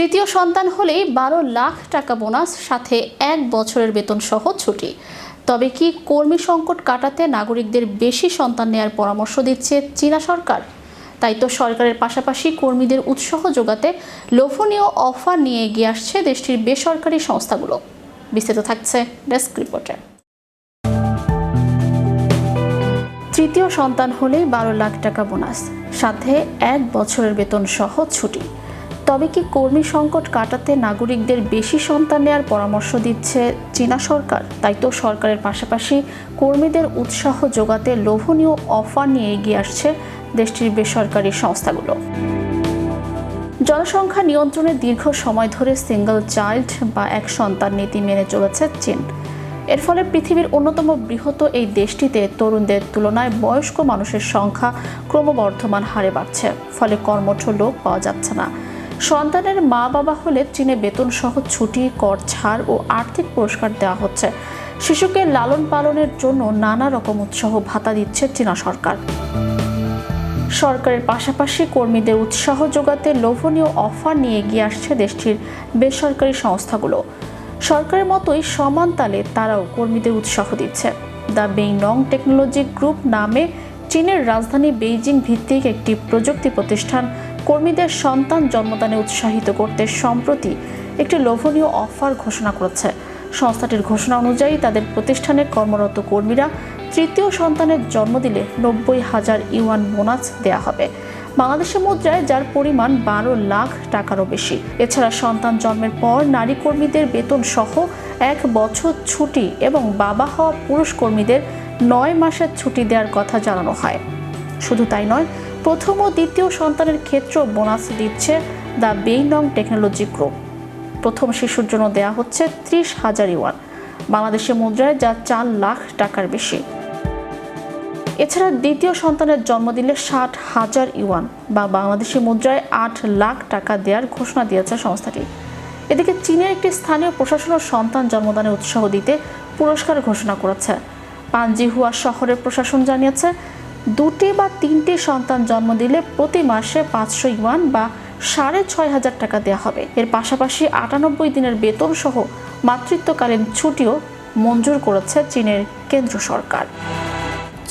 তৃতীয় সন্তান হলেই বারো লাখ টাকা বোনাস, সাথে এক বছরের বেতন সহ ছুটি। তবে কি কর্মী সংকট কাটাতে নাগরিকদের বেশি সন্তান নেয়ার পরামর্শ দিচ্ছে চীনা সরকার? তাই তো সরকারের পাশাপাশি কর্মীদের উৎসাহ যোগাতে লোভনীয় অফার নিয়ে এগিয়ে আসছে দেশটির বেসরকারি সংস্থাগুলো। বিস্তারিত থাকছে ডেস্ক রিপোর্টে। তৃতীয় সন্তান হলেই বারো লাখ টাকা বোনাস, সাথে এক বছরের বেতন সহ ছুটি। তবে কি কর্মী সংকট কাটাতে নাগরিকদের বেশি সন্তান নেওয়ার পরামর্শ দিচ্ছে চীনা সরকার? তাই তো সরকারের পাশাপাশি কর্মীদের উৎসাহ যোগাতে লোভনীয় অফার নিয়ে এগিয়ে আসছে দেশটির বেসরকারি সংস্থাগুলো। জনসংখ্যা নিয়ন্ত্রণে দীর্ঘ সময় ধরে সিঙ্গল চাইল্ড বা এক সন্তান নীতি মেনে চলেছে চীন। এর ফলে পৃথিবীর অন্যতম বৃহৎ এই দেশটিতে তরুণদের তুলনায় বয়স্ক মানুষের সংখ্যা ক্রমবর্ধমান হারে বাড়ছে, ফলে কর্মঠ লোক পাওয়া যাচ্ছে না। সন্তানের মা বাবা হলে চীনে বেতন সহ ছুটি, কর ছাড় ও আর্থিক পুরস্কার দেওয়া হচ্ছে। শিশুকে লালন পালনের জন্য নানা রকম উৎসাহ ভাতা দিচ্ছে চীনা সরকার। সরকারের পাশাপাশি কর্মীদের উৎসাহ যোগাতে লোভনীয় অফার নিয়ে এগিয়ে আসছে দেশটির বেসরকারি সংস্থাগুলো। সরকারের মতোই সমান তালে তারাও কর্মীদের উৎসাহ দিচ্ছে। দ্য বেইনং টেকনোলজি গ্রুপ নামে চীনের রাজধানী বেইজিং ভিত্তিক একটি প্রযুক্তি প্রতিষ্ঠান কর্মীদের সন্তান জন্মদানে উৎসাহিত করতে সম্প্রতি একটি লোভনীয় অফার ঘোষণা করেছে। সংস্থাটির ঘোষণা অনুযায়ী তাদের প্রতিষ্ঠানে কর্মরত কর্মীরা তৃতীয় সন্তানের জন্ম দিলে নব্বই হাজার ইউয়ান বোনাস দেয়া হবে। বাংলাদেশের মুদ্রায় যার পরিমাণ বারো লাখ টাকারও বেশি। এছাড়া সন্তান জন্মের পর নারী কর্মীদের বেতন সহ এক বছর ছুটি এবং বাবা হওয়া পুরুষ কর্মীদের নয় মাসের ছুটি দেওয়ার কথা জানানো হয়। শুধু তাই নয়, প্রথম ও দ্বিতীয় সন্তানের ক্ষেত্রেও বোনাস দিচ্ছে দ্য বেইনং টেকনোলজি গ্রুপ। প্রথম শিশুর জন্য দেয়া হচ্ছে ত্রিশ হাজার ইউয়ান। বাংলাদেশের মুদ্রায় যা চার লাখ টাকার বেশি। এছাড়া দ্বিতীয় সন্তানের জন্ম দিলে ষাট হাজার ইউয়ান বা বাংলাদেশি মুদ্রায় আট লাখ টাকা দেওয়ার ঘোষণা দিয়েছে সংস্থাটি। এদিকে চীনের একটি স্থানীয় প্রশাসনও সন্তান জন্মদানে উৎসাহ দিতে পুরস্কার ঘোষণা করেছে। পাঞ্জিহুয়া শহরের প্রশাসন জানিয়েছে, দুটি বা তিনটি সন্তান জন্ম দিলে প্রতি মাসে পাঁচশো ইউয়ান বা সাড়ে ছয় হাজার টাকা দেওয়া হবে। এর পাশাপাশি আটানব্বই দিনের বেতন সহ মাতৃত্বকালীন ছুটিও মঞ্জুর করেছে চীনের কেন্দ্র সরকার।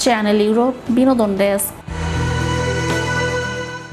চ্যানেল ইউরোপ, বিনোদন ডেস্ক।